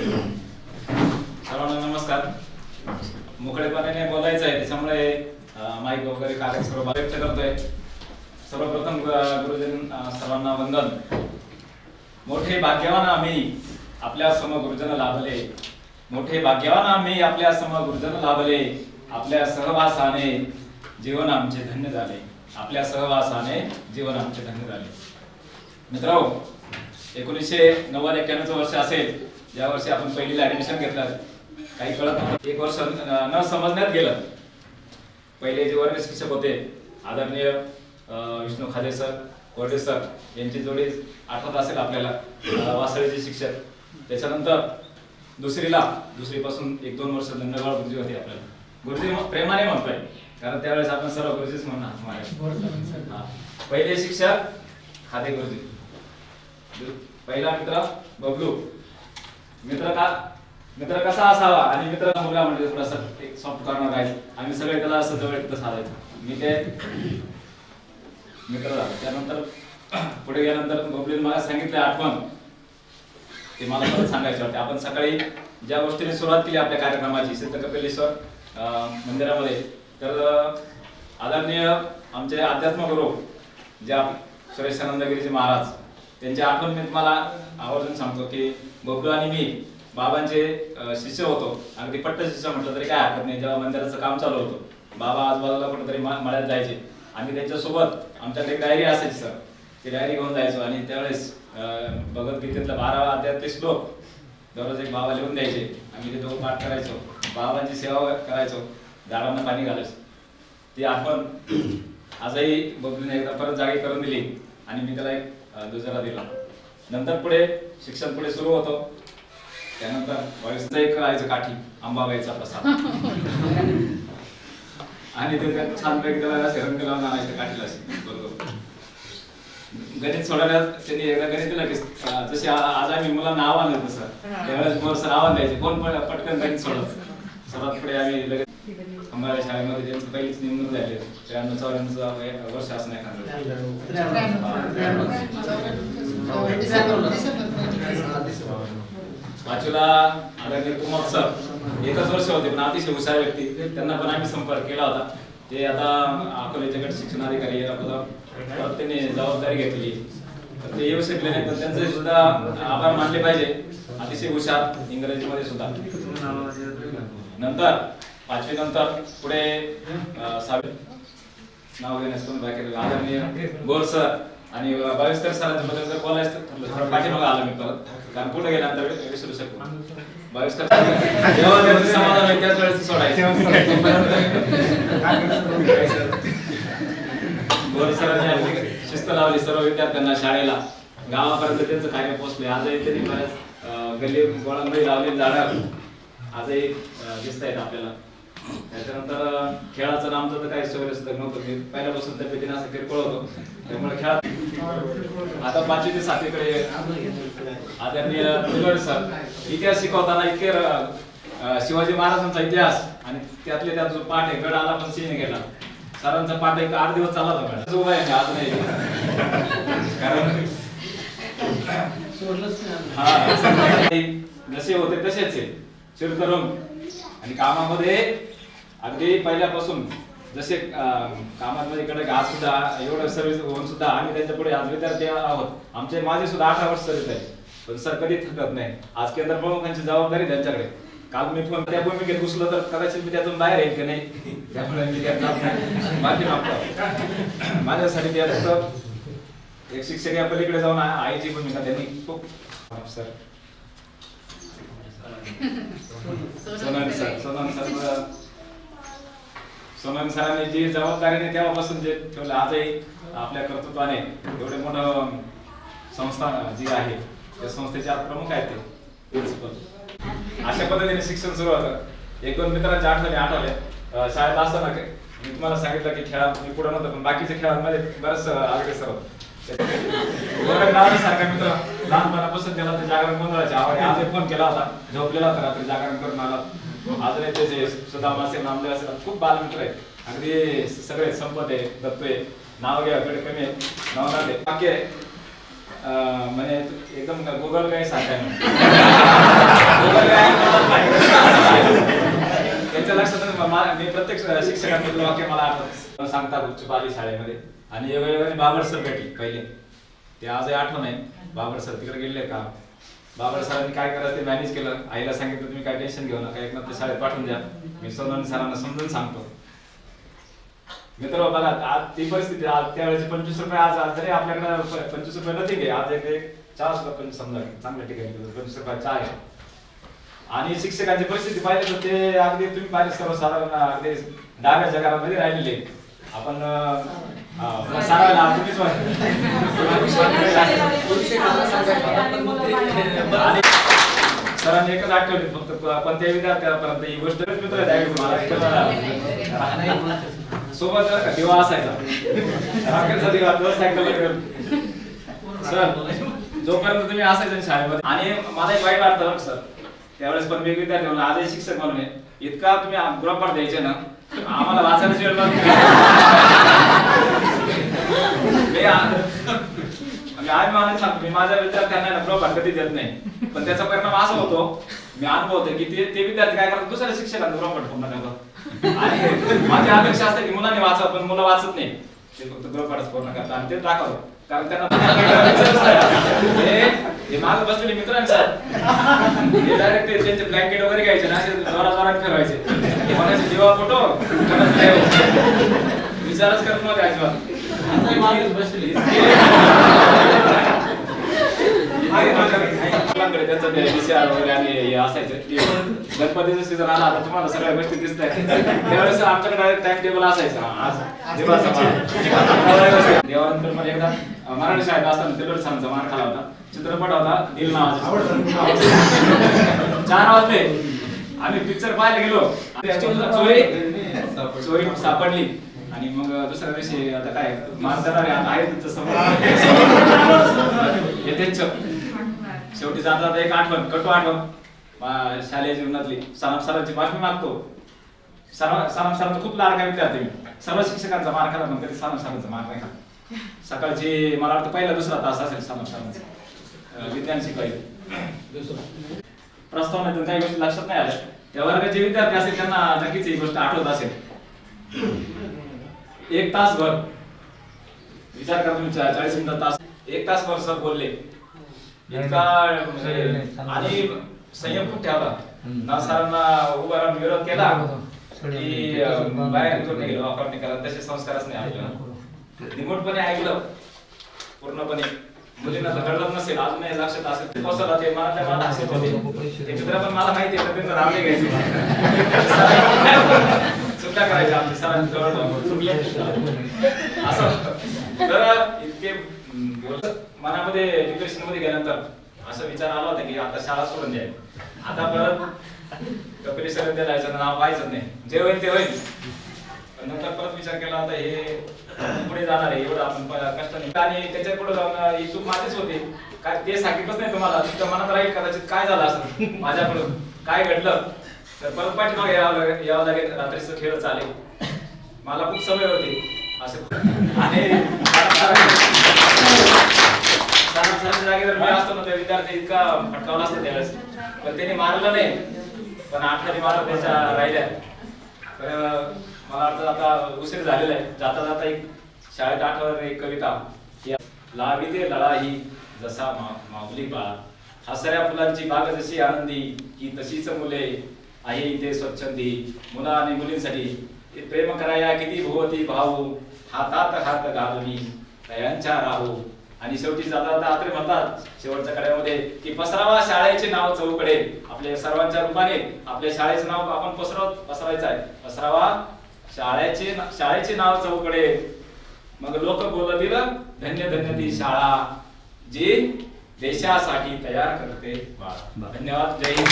सर्वांना नमस्कार. मोकळेपणाने बोलायचं आहे त्याच्यामुळे माईक वगैरे कार्यक्रम व्यक्त करतोय. सर्वप्रथम गुरुजन सर्वांना वंदन. मोठे भाग्यवान आम्ही आपल्या सम गुरुजन लाभले. मोठे भाग्यवान आम्ही आपल्या सम गुरुजन लाभले. आपल्या सहवासाने जीवन आमचे धन्य झाले. आपल्या सहवासाने जीवन आमचे धन्य झाले. मित्र एकोणीसशे नव्वद एक्क्याण्णवचं वर्ष असेल. ज्या वर्षी आपण पहिलीला ऍडमिशन घेतलं काही कळत नव्हतं. एक वर्ष न समजण्यात गेलं. पहिले जे वर्ग शिक्षक होते आदरणीय विष्णू खादे सर कोरडे सर यांची जोडी आठवत असेल आपल्याला वासळेचे शिक्षक. त्याच्यानंतर दुसरीला दुसरीपासून एक दोन वर्ष दंडगाळ गुरुजी होते आपल्याला. गुरुजी प्रेमाने म्हणतोय कारण त्यावेळेस आपण सर्व गुरुजीच म्हणणार पहिले शिक्षक खादे गुरुजी. पहिला मित्र बबलू. मित्र का? मित्र कसा असावा? आणि मित्र मुलगा म्हणजे थोडासा एक सॉफ्ट कॉर्नर आहे. आम्ही सगळे त्याला असं जवळ तिथं साधायचं मी ते मित्र झालो. त्यानंतर पुढे गेल्यानंतर बबलीने मला सांगितलं आठवण. ते मला परत सांगायचे होते. आपण सकाळी ज्या गोष्टीने सुरुवात केली आपल्या कार्यक्रमाची सिद्ध कपिलेश्वर मंदिरामध्ये तर आदरणीय आमचे अध्यात्म गुरु ज्या सुरेश आनंदगिरीचे महाराज त्यांची आठवण मी तुम्हाला आवर्जून सांगतो की बबलू आणि मी बाबांचे शिष्य होतो. अगदी पट्ट शिष्य म्हटलं तरी काय हरकत नाही. जेव्हा मंदिराचं काम चालू होतं बाबा आजूबाजूला कुठेतरी मळ्यात जायचे. आम्ही त्यांच्यासोबत आमच्याकडे एक डायरी असायची सर ती डायरी घेऊन जायचो आणि त्यावेळेस अं, भगवद्गीतेतला बारावा अध्यात्म श्लोक दररोज एक बाबा लिहून द्यायचे. आम्ही ते दोघं पाठ करायचो. बाबांची सेवा करायचो. झाडांना पाणी घालायचो. ती आठवण आजही बबलीने एकदा परत जागी करून दिली आणि मी त्याला एक दुसरा दिला नंतर पुढे शिक्षण पुढे सुरू होतो. त्यानंतर वयस्कर एक करायचं काठी अंबाबाईचा प्रसाद. आणि ते छानपैकी त्याला रंग लावून आणायचं काठीला बरोबर. गणित सोडवण्यात त्यांनी एकदा गणित दिलं की जसे आज आम्ही मुलांना आव्हान देतो सर. त्यावेळेस मग सर आव्हान द्यायचे कोण पण पटकन गणित सोडत सर्वात पुढे आम्ही लगेच अंबाबाई शाळेमध्ये त्यांची पहिलीच नेमणूक झाली. त्र्याण्णव चौऱ्याण्णव वर्ष असं नाही पाचवीला आदरणीय कुमार सर एकच वर्ष होते पण अतिशय हुशार व्यक्ती. त्यांना पण आम्ही संपर्क केला होता. ते आता अकोल्याचे गट शिक्षण अधिकारी आपलं परत जबाबदारी घेतली. तर ते येऊ शकले नाही तर त्यांचे सुद्धा आभार मानले पाहिजे. अतिशय हुशार इंग्रजीमध्ये सुद्धा. नंतर पाचवी नंतर पुढे सहावी नाव घेण्यास पण बाकी आदरणीय गोर सर आणि बावीसकर सरांच्या बद्दल जर बोलायचं ठरलं थोडं पाठीमागं आलं मी परत. कारण पुढे गेल्यानंतर विसरू शकतो. बावीस तर जेव्हा त्याचं समाधान होईल त्याच वेळेस सोडायचं. गोर सरांनी शिस्त लावली सर्व विद्यार्थ्यांना शाळेला. गावापर्यंत त्यांचं कार्य पोहोचले आजही त्यांनी बऱ्याच गल्ली गोळांमध्ये लावलेली झाडं. आजही दिसत आहेत आपल्याला. त्याच्यानंतर खेळाचं आमचं तर काही सवय सुद्धा नव्हतं. मी पहिल्यापासून तब्येतीने असं किरकोळ होतो. त्यामुळे खेळात आता पाचवी ते सातवीकडे आदरणीय कुलकर्णी सर इतिहास शिकवताना इतके शिवाजी महाराजांचा इतिहास आणि त्यातले त्यात जो पाठ आहे गड आला पण सिंह गेला. सरांचा पाठ एक आठ दिवस चालला होता. मॅडम उभा आहे आज नाही. कारण हा जसे होते तसेच आहे. चिरतरुण आणि कामामध्ये अगदी पहिल्यापासून जसे कामात कामामध्ये कडे आज सुद्धा एवढं सर्व्हिस होऊन सुद्धा आम्ही त्यांच्या पुढे आज विद्यार्थी आहोत. आमचे माझे सुद्धा अठरा वर्ष सर्व्हिस आहे. पण सर कधी थकत नाही. आज केंद्र प्रमुखांची जबाबदारी त्यांच्याकडे. काल मी फोन त्या भूमिकेत घुसलो तर कदाचित मी त्यातून बाहेर येईल की नाही? त्यामुळे मी त्यात माफी मागतो. माझ्यासाठी त्या फक्त एक शिक्षक या पलीकडे जाऊन आईची भूमिका त्यांनी खूप sir. Sonali sir. Sonali sir सोनन सरांनी जी जबाबदारीने तेव्हापासून जे ठेवलं आजही आपल्या कर्तृत्वाने एवढे मोठं संस्था जी आहे त्या संस्थेचे आज प्रमुख आहेत ते प्रिन्सिपल अशा पद्धतीने शिक्षण सुरू होतं. एक दोन मित्रांच्या आठवणी आठवल्या. शाळेत असताना मी तुम्हाला सांगितलं की खेळात मी पुढे नव्हतं पण बाकीच्या खेळांमध्ये बरंच अग्रेसर होतं. सारखा मित्र लहानपणापासून त्याला ते जागरण गोंधळाची आवड आहे आज फोन केला होता. झोपलेला होता रात्री जागरण करून आला. आज त्याचे सुदाम असेल नामदेव असेल खूप बालमित्र आहेत अगदी सगळे संपत आहे दत्त आहे. नाव घ्या कडे कमी आहे. नवनाथ आहे. बाकी आहे. म्हणजे एकदम गुगल काय सारखा गुगल त्यांच्या लक्षात मी प्रत्येक शिक्षकांमधलं वाक्य मला सांगतात उच्च बाली शाळेमध्ये. आणि वेळोवेळी म्हणजे बाबर सर भेटले पहिले. ते आजही आठवण आहे. बाबर सर तिकडे गेले का? बाबर सरांनी काय करायचं ते मॅनेज केलं. आईला सांगितलं तुम्ही काय टेन्शन घेऊ नका. एकनाथ ते शाळेत पाठवून द्या. मी सोनवणे सरांना समजून सांगतो. मित्र बघा आज ती परिस्थिती आज त्यावेळेस पंचवीस रुपये आज आज जरी आपल्याकडे प- पंचवीस रुपये नव्हते घे आज एक चार सुद्धा पण समजा चांगल्या ठिकाणी पंचवीस रुपये चहा घ्या आणि शिक्षकांची परिस्थिती पाहिली तर ते अगदी तुम्ही पाहिले सर्वसाधारण अगदी डाव्या जगामध्ये राहिलेले. आपण हा, तुम्हीच सरांनी एकच आठवले फक्त प- पण त्या विद्यार्थ्यापर्यंत ही गोष्ट मित्र आहे मला सोबत दिवा असायचा. राखेलचा दिवा तो सायकल सर जोपर्यंत तुम्ही असायचं ना शाळेमध्ये आणि मला एक वाईट वाटतं सर त्यावेळेस पण मी विद्यार्थी म्हणून आजही शिक्षक म्हणून इतका तुम्ही गृहपाठ द्यायचे ना आम्हाला वाचायला मी मी आज मला सांगतो मी माझा विद्यार्थ्यांना त्यांना गृहपाठ कधी देत नाही. पण त्याचा परिणाम असा होतो मी अनुभवतो की ते ते विद्यार्थी काय करतात? दुसऱ्या शिक्षकांना ग्रह पूर्ण करतात आणि माझी अपेक्षा असते की मुलांनी वाचव पण मुलं वाचत नाही. ते फक्त गृहपाठच पूर्ण करतात आणि ते दाखवलं कारण त्यांना हे- मागे बसलेले मित्र आहे सर. हे डायरेक्ट ते त्यांचे ब्लँकेट वगैरे घ्यायचे ना असे जोरा जोरात फिरवायचे. कोणाचे जीवा फोटो? विचारच करत नव्हते अजिबात. मुलांकडे त्यांचं ते VCR वगैरे आणि हे असायचं गणपतीचं सीझन आला आता तुम्हाला सगळ्या गोष्टी दिसत आहेत त्यावेळेस आमच्याकडे डायरेक्ट टाइम टेबल असायचा आज देवाचा मान. देवानंतर पण एकदा अं, मराठी शाळेत असताना तेलवर सरांचा मान खाला होता चित्रपट होता दिल नावाचा चार वाजले आम्ही पिक्चर पाहायला गेलो चोरी चोरी सापडली आणि मग दुसऱ्या दिवशी आता काय मान देणार आहे, आता आहे तुमचं समोर येतेच शेवटी जाता जाता एक आठवण कटू आठवण. शालेय जीवनातली सराम सरांची माफी मागतो. सरा सराम सरांचा खूप लाडका विद्यार्थी मी सर्व शिक्षकांचा मार खाला पण कधी सराम सरांचा मार नाही खाला सकाळची मला वाटतं पहिला दुसरा तास असेल सराम सरांचा. विज्ञान शिकवायचं प्रस्तावनेतून काही गोष्टी लक्षात नाही आल्या. त्या वर्गाचे विद्यार्थी असेल त्यांना नक्कीच ही गोष्ट आठवत असेल. एक तास भर विचार करा तुम्ही चा- चाळीस मिनिटं तास. एक तास भर सर बोलले. इतका म्हणजे आणि संयम खूप ठेवला. ना सरांना उभा राहून विरोध केला की अं, बाहेर निघून नाही गेलो वापर नाही केला. तसे संस्कारच नाही ऐकलं निमूटपणे ऐकलं. पूर्णपणे. मुलींना तर कळलं नसेल. अजूनही लक्षात असेल. ते बसवलं ते मनातल्या मनात असेल होते. ते मित्र पण मला माहिती आहे नाही घ्यायचं. करायचे आमच्या असं तर इतके मनामध्ये डिप्रेशनमध्ये गेल्यानंतर असा विचार आला होता की आता शाळा सोडून द्याय आता परत कपिल सर द्यायचं नाव पाहायचं नाही. जे होईल ते होईल. नंतर परत विचार केला आता हे पुढे जाणार आहे एवढं आपण कष्ट नाही. आणि त्याच्या पुढे जाऊन ही चूक माझीच होती. काय ते सांगितलंच नाही तुम्हाला. तुमच्या मनात राहील कदाचित काय झालं असं माझ्याकडून? काय घडलं? तर परत पाठीमागे यावं यावं लागेल रात्रीचं खेळ चालेल. मला खूप सवय होती. असं आणि जागेवर मी असतो ना त्या विद्यार्थी इतका फटकावला असतो त्यावेळेस. पण त्यांनी मारलं नाही. पण आठवणी मारा त्याच्या राहिल्या. तर मला वाटतं आता उशीर झालेला आहे. जाता जाता एक शाळेत आठवण एक कविता. लावी ते लढाई जसा माऊली बाळ. हसऱ्या फुलांची बाग जशी आनंदी की तशीच मुले. आहे इथे स्वच्छंदी मुला आणि मुलींसाठी ते प्रेम कराया किती भोवती भाऊ हातात हात घालून दयांच्या राहू. आणि शेवटी जाता जाता आत्रे म्हणतात शेवटच्या कड्यामध्ये की पसरावा शाळेचे नाव चौकडे. आपल्या सर्वांच्या रूपाने आपल्या शाळेचे नाव आपण पसरव पसरायचं आहे. पसरावा शाळेचे शाळेचे नाव चौकडे. मग लोक बोलतील धन्य धन्य ती शाळा. जी देशासाठी तयार करते. धन्यवाद. जय हिंद.